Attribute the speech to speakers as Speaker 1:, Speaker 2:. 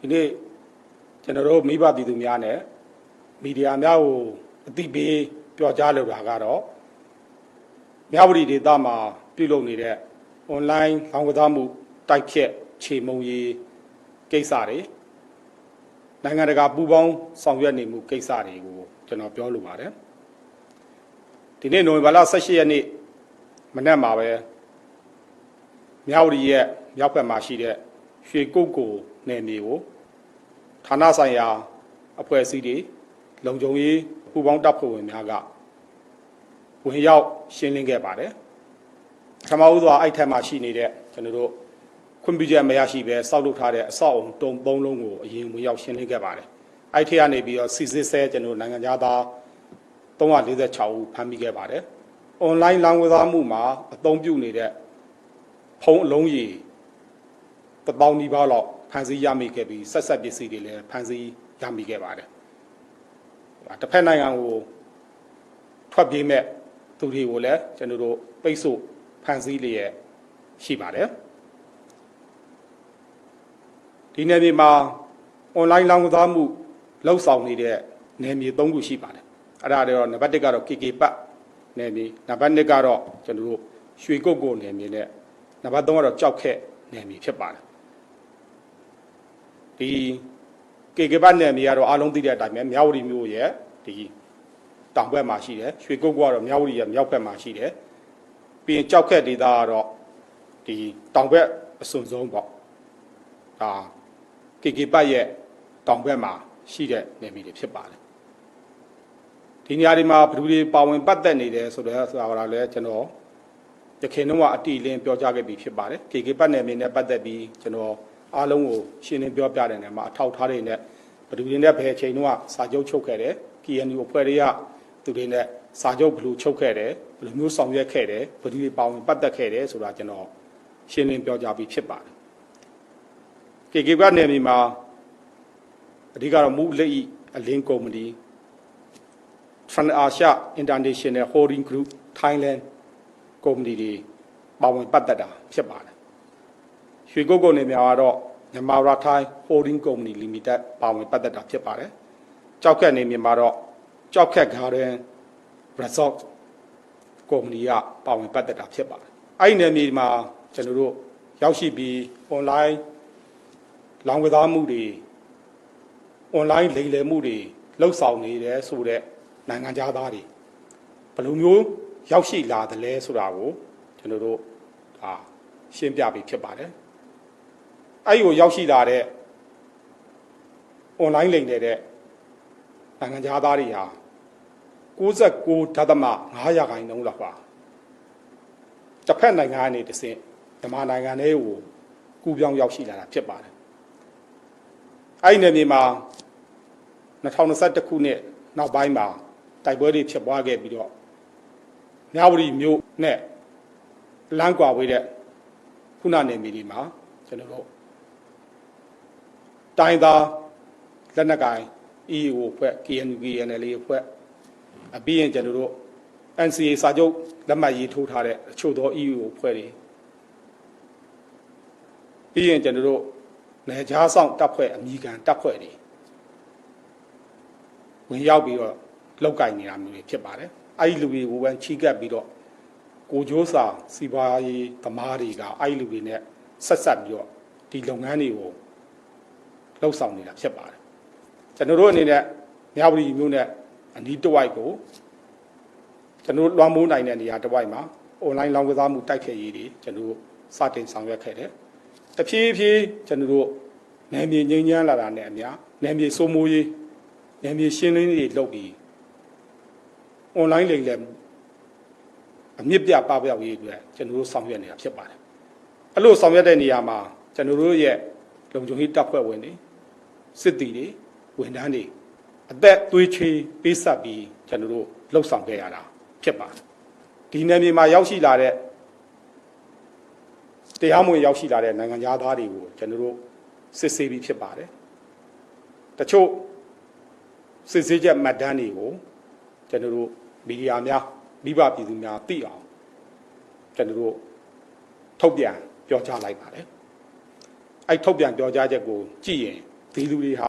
Speaker 1: ဒီနေ့ကျွန်တော်တို့မိဘပြည်သူများနဲ့မီဒီယာများကိုအသိပေးပြောကြားလိုတာကတော့မြဝတီဒေသမှာပြုလုပ်နေတဲ့ online လောင်းကစားမှုတိုက်ဖြတ်ခြေမုံရီကိစ္စတွေနိုင်ငံတကာပူးပေါင်းဆောင်ရွက်နေမှုကိစ္စတွေကိုကျွန်တော်ပြောလိုပါတယ်ဒီနေ့နိုဝင်ဘာလ18ရက်နေ့မနက်မှာပဲမြဝတီရဲ့မြောက်ဘက်မှာရှိတဲ့ ရွှေကုတ်ကိုနယ်မြေကိုဌာနဆိုင်ရာအဖွဲ့အစည်းတွေလုံခြုံရေးပူးပေါင်းတပ်ဖွဲ့ဝင်များကဝင်ရောက်ရှင်းလင်းခဲ့ပါတယ်ပထမဦးစွာအဲ့ထက်မှရှိနေတဲ့ကျွန်တော်တို့ခွင့်ပြုချက်မရရှိပဲစောက်လုပ်ထားတဲ့အဆောက်အုံတုံသုံးလုံးကိုအရင်ဝင်ရောက်ရှင်းလင်းခဲ့ပါတယ်အဲ့ထက်ကနေပြီးတော့စီစစ်ဆဲကျွန်တော်တို့နိုင်ငံသား346ဦးဖမ်းမိခဲ့ပါတယ်အွန်လိုင်းလောင်းကစားမှုမှာအသုံးပြုနေတဲ့ဖုန်းအလုံးကြီး တပေါင်းနီးပါးလောက်ဖန်ဆီးရမိခဲ့ပြီးဆက်ဆက်ပစ္စည်းတွေလည်းဖန်ဆီးရမိခဲ့ပါတယ်။တစ်ဖက်နိုင်ငံကိုထွက်ပြေးမဲ့သူတွေကိုလည်းကျွန်တော်တို့ပိတ်ဆို့ဖန်ဆီးလျက်ရှိပါတယ်။ဒီနယ်မြေမှာအွန်လိုင်းလောင်းကစားမှုလှုပ်ဆောင်နေတဲ့နယ်မြေ၃ခုရှိပါတယ်။အဲ့ဒါတွေတော့နံပါတ်1ကတော့ KK ပတ်နယ်မြေနံပါတ်2ကတော့ကျွန်တော်တို့ရွှေကုတ်ကိုနယ်မြေနဲ့နံပါတ်3ကတော့ကြောက်ခက်နယ်မြေဖြစ်ပါတယ် ဒီကေကေပတ်နယ်မြေကတော့အားလုံးသိတဲ့အတိုင်းပဲမြောက်ဝတီမြို့ရဲ့ဒီတောင်ဘက်မှာရှိတယ်ရွှေကုတ်ကတော့မြောက်ဝတီရဲ့မြောက်ဘက်မှာရှိတယ်ပြီးရင်ကြောက်ခက်ဒေသကတော့ဒီတောင်ဘက်အစွန်ဆုံးပေါ့ဒါကေကေပတ်ရဲ့တောင်ဘက်မှာရှိတဲ့နယ်မြေတွေဖြစ်ပါတယ်ဒီနေရာဒီမှာဘယ်သူတွေပါဝင်ပတ်သက်နေတယ်ဆိုတော့ဆိုတာကလည်းကျွန်တော်ရခင်တော့အတီလင်းပြောကြားခဲ့ပြီးဖြစ်ပါတယ်ကေကေပတ်နယ်မြေနဲ့ပတ်သက်ပြီးကျွန်တော် အားလုံးကိုရှင်းလင်းပြောပြတဲ့နေရာမှာအထောက်ထားတွေနဲ့ဘယ်သူတွေနဲ့ဘယ်အချိန်တုန်းကစာချုပ်ချုပ်ခဲ့တယ် KNU အဖွဲ့တွေကသူတွေနဲ့စာချုပ်ဘယ်လိုချုပ်ခဲ့တယ်ဘယ်လိုမျိုးဆောင်ရွက်ခဲ့တယ်ဘယ်သူတွေပါဝင်ပတ်သက်ခဲ့တယ်ဆိုတာကျွန်တော်ရှင်းလင်းပြောကြားပြီးဖြစ်ပါတယ်။ KK ကနေမြေမှာအဓိကတော့မူလက်ဤအလင်းကုမ္ပဏီ Trans Asia International Holding Group Thailand ကုမ္ပဏီတွေပါဝင်ပတ်သက်တာဖြစ်ပါတယ် ရွှေကုတ်ကုန်းနေများကတော့မြန်မာရာထိုင်း Holding Company Limited ပါဝင်ပတ်သက်တာဖြစ်ပါတယ်။ကြောက်ခက်နေမြန်မာတော့ကြောက်ခက် Garden Resort ကုမ္ပဏီကပါဝင်ပတ်သက်တာဖြစ်ပါတယ်။အဲ့ဒီနယ်မြေမှာကျွန်တော်တို့ရောက်ရှိပြီး online လောင်းကစားမှုတွေ online လိမ်လည်မှုတွေလှုပ်ဆောင်နေတယ်ဆိုတဲ့နိုင်ငံသားတွေဘယ်လိုမျိုးရောက်ရှိလာသလဲဆိုတာကိုကျွန်တော်တို့ဒါရှင်းပြပြီးဖြစ်ပါတယ်။ အဲ့ဒီကိုရောက်ရှိလာတဲ့ online လိမ်နေတဲ့နိုင်ငံသားတွေဟာ69ဓာတ်သမ9ရာခိုင်နှုန်းလောက်ပါတစ်ဖက်နိုင်ငံကနေတစ်ဆင့်မြန်မာနိုင်ငံလေးကိုကူးပြောင်းရောက်ရှိလာတာဖြစ်ပါတယ်အဲ့ဒီနယ်မြေမှာ2021ခုနှစ်နောက်ပိုင်းမှာတိုက်ပွဲတွေဖြစ်ပွားခဲ့ပြီးတော့မြဝတီမြို့နဲ့လမ်းကွာဝေးတဲ့ခုနနယ်မြေတွေမှာကျွန်တော်တို့ တိုင်းသားလက်နက်ကိုင် EAO အဖွဲ့ KNU KNL အဖွဲ့အပြီးရင်ကျွန်တော်တို့ NCA စာချုပ်လက်မှတ်ရေးထိုးထားတဲ့အချို့သော EAO အဖွဲ့တွေပြီးရင်ကျွန်တော်တို့နယ်ခြားဆောင်တပ်ဖွဲ့အမိခံတပ်ဖွဲ့တွေဝင်ရောက်ပြီးတော့လောက်ကင်နေတာမျိုးတွေဖြစ်ပါတယ်အဲ့ဒီလူတွေကိုပဲချီးကပ်ပြီးတော့ကိုကျိုးစာစီပွားရေးသမားတွေကအဲ့ဒီလူတွေနဲ့ဆက်ဆက်ပြီးတော့ဒီလုပ်ငန်းတွေကို လှုပ်ဆောင်နေတာဖြစ်ပါတယ်ကျွန်တော်တို့အနေနဲ့မြဝတီမြို့နဲ့အနီးတစ်ဝိုက်ကိုကျွန်တော်တို့လွှမ်းမိုးနိုင်တဲ့နေရာတစ်ဝိုက်မှာ online လောင်းကစားမှုတိုက်ခိုက်ရေးတွေကျွန်တော်တို့စတင်ဆောင်ရွက်ခဲ့တယ်တဖြည်းဖြည်းကျွန်တော်တို့နယ်မြေငြိမ်းချမ်းလာတာနဲ့အများနယ်မြေစိုးမိုးရေးနယ်မြေရှင်းလင်းရေးလုပ်ပြီး online လိမ်လည်မှုအမြင့်ပြပပျောက်ရေးအတွက်ကျွန်တော်တို့ဆောင်ရွက်နေတာဖြစ်ပါတယ်အဲ့လိုဆောင်ရွက်တဲ့နေရာမှာကျွန်တော်တို့ရဲ့လုံခြုံရေးတပ်ဖွဲ့ဝင်တွေ စစ်တီတွေဝန်ထမ်းတွေအသက်သွေးချေးပေးဆက်ပြီးကျွန်တော်တို့လှုပ်ဆောင်ခဲ့ရတာဖြစ်ပါတယ်ဒီနယ်မြေမှာရောက်ရှိလာတဲ့တရားမဝင်ရောက်ရှိလာတဲ့နိုင်ငံသားတွေကိုကျွန်တော်တို့စစ်ဆေးပြီးဖြစ်ပါတယ်တချို့စစ်ဆေးချက်မှတ်တမ်းတွေကိုကျွန်တော်တို့မီဒီယာများမိဘပြည်သူများသိအောင်ကျွန်တော်တို့ထုတ်ပြန်ပြောကြားလိုက်ပါတယ်အဲ့ထုတ်ပြန်ပြောကြားချက်ကိုကြည့်ရင် ဒီလူတွေဟာ